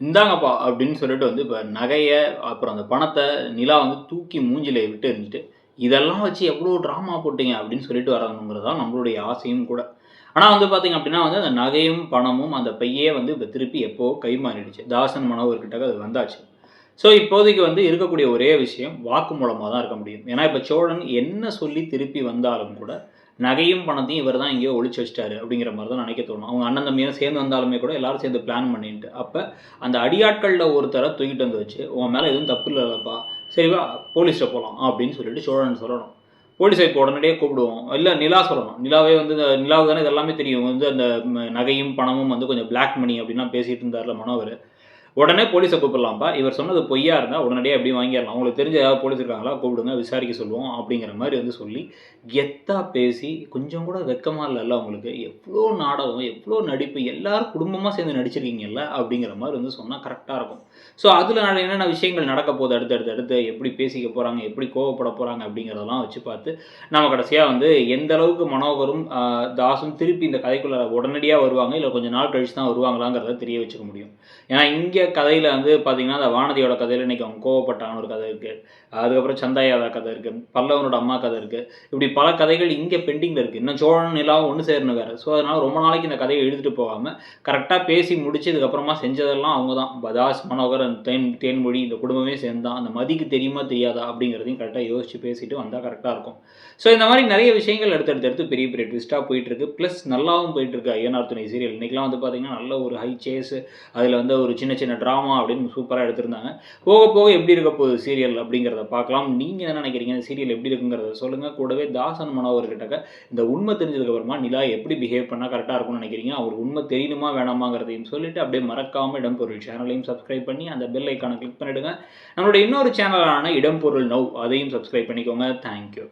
இந்தாங்கப்பா அப்படின்னு சொல்லிட்டு வந்து இப்போ நகையை அப்புறம் அந்த பணத்தை நிலா வந்து தூக்கி மூஞ்சில விட்டு இருந்துட்டு இதெல்லாம் வச்சு எவ்வளோ ட்ராமா போட்டீங்க? அப்படின்னு சொல்லிட்டு வரணுங்கிறது தான் நம்மளுடைய ஆசையும் கூட. ஆனால் வந்து பார்த்தீங்க அப்படின்னா வந்து அந்த நகையும் பணமும் அந்த பையே வந்து இப்போ திருப்பி எப்போ கை மாறிடுச்சு தாசன் மனோவர்கிட்ட அது வந்தாச்சு. ஸோ இப்போதைக்கு வந்து இருக்கக்கூடிய ஒரே விஷயம் வாக்கு மூலமாக தான் இருக்க முடியும். ஏன்னா இப்போ சோழன் என்ன சொல்லி திருப்பி வந்தாலும் கூட நகையும் பணத்தையும் இவர் தான் எங்கேயோ ஒழிச்சு வச்சிட்டாரு அப்படிங்கிற மாதிரி தான் நினைக்க தோணும். அவங்க அண்ணன் தம்பியும் சேர்ந்து வந்தாலுமே கூட எல்லாரும் சேர்ந்து பிளான் பண்ணிட்டு அப்போ அந்த அடியாட்களில் ஒருத்தரை தூக்கிட்டு வந்து வச்சு உன் மேலே எதுவும் தப்பு இல்லைப்பா சரிவா போலீஸ்கிட்ட போகலாம் அப்படின்னு சொல்லிட்டு சோழன் சொல்லணும். போலீஸை இப்போ உடனடியே கூப்பிடுவோம். இல்லை நிலா சொல்லணும். நிலாவே வந்து இந்த நிலாவுக்கு தானே இதெல்லாமே தெரியும். வந்து அந்த நகையும் பணமும் வந்து கொஞ்சம் பிளாக் மணி அப்படின்லாம் பேசிகிட்டு இருந்தார்ல மனோவர் உடனே போலீஸை கூப்பிடலாம்ப்பா. இவர் சொன்னது பொய்யா இருந்தால் உடனடியே எப்படி வாங்கிடலாம்? அவங்களுக்கு தெரிஞ்ச ஏதாவது போலீஸ் இருக்காங்களா? கூப்பிடுங்க விசாரிக்க சொல்லுவோம் அப்படிங்கிற மாதிரி வந்து சொல்லி கெத்தாக பேசி கொஞ்சம் கூட வெக்கமாக இல்லைல்ல அவங்களுக்கு. எவ்வளோ நாடகம் எவ்வளோ நடிப்பு எல்லாரும் குடும்பமாக சேர்ந்து நடிச்சிருக்கீங்கல்ல அப்படிங்கிற மாதிரி வந்து சொன்னால் கரெக்டாக இருக்கும். ஸோ அதில் என்னென்ன விஷயங்கள் நடக்க போகுது? அடுத்து அடுத்து அடுத்து எப்படி பேசிக்க போகிறாங்க எப்படி கோவப்பட போகிறாங்க அப்படிங்கிறதெல்லாம் வச்சு பார்த்து நம்ம கடைசியாக வந்து எந்த அளவுக்கு மனோகரும் தாசும் திருப்பி இந்த கதைக்குள்ள உடனடியாக வருவாங்க? இல்லை கொஞ்சம் நாள் கழிச்சு தான் வருவாங்களாங்கிறத தெரிய வச்சுக்க முடியும். ஏன்னா இங்கே கதையில் வந்து பார்த்திங்கன்னா அந்த வானதியோட கதையில் இன்னைக்கு அவங்க கோவப்பட்டான ஒரு கதை இருக்குது அதுக்கப்புறம் சந்தாயாதா கதை இருக்குது பல்லவனோட அம்மா கதை இருக்குது இப்படி பல கதைகள் இங்கே பெண்டிங்கில் இருக்குது இன்னும் சோழன் நிலாவும் ஒன்று சேரணும் வேறு. ஸோ அதனால் ரொம்ப நாளைக்கு இந்த கதையை எழுதிட்டு போகாமல் கரெக்டாக பேசி முடிச்சதுக்கப்புறமா செஞ்சதெல்லாம் அவங்க தான் பதாஸ் மனோகர் அந்த தேன் தேன்மொழி இந்த குடும்பமே சேர்ந்தான். அந்த மதிக்கு தெரியுமா தெரியாதா அப்படிங்கிறதையும் கரெக்டாக யோசிச்சு பேசிட்டு வந்தால் கரெக்டாக இருக்கும். ஸோ இந்த மாதிரி நிறைய விஷயங்கள் எடுத்து எடுத்து பெரிய பெரிய ட்விஸ்ட்டாக போயிட்டு இருக்கு. ப்ளஸ் நல்லாவும் போயிட்டுருக்கு ஐயனார் துணை சீரியல் இன்றைக்கெலாம் வந்து பார்த்திங்கன்னா நல்ல ஒரு ஹை சேஸ் அதில் வந்து ஒரு சின்ன சின்ன ட்ராமா அப்படின்னு சூப்பராக எடுத்திருந்தாங்க. போக போக எப்படி இருக்க போகுது சீரியல் அப்படிங்கிறத பார்க்கலாம். நீங்கள் என்ன நினைக்கிறீங்க? இந்த சீரியல் எப்படி இருக்குங்கிறத சொல்லுங்கள் கூடவே தாசன் மனோவர்கிட்ட இந்த உண்மை தெரிஞ்சதுக்கப்புறமா நிலா எப்படி பிஹேவ் பண்ணால் கரெக்டாக இருக்கும்னு நினைக்கிறீங்க? அவருக்கு உண்மை தெரியணுமா வேணாமாங்கிறதையும் சொல்லிட்டு அப்படியே மறக்காமல் இடம்பொருள் சேனலையும் சப்ஸ்கிரைப் பண்ணி அந்த பெல் ஐக்கானை கிளிக் பண்ணிவிடுங்க நம்மளோட இன்னொரு சேனலான இடம்பொருள் நவ் அதையும் சப்ஸ்கிரைப் பண்ணிக்கோங்க. தேங்க்யூ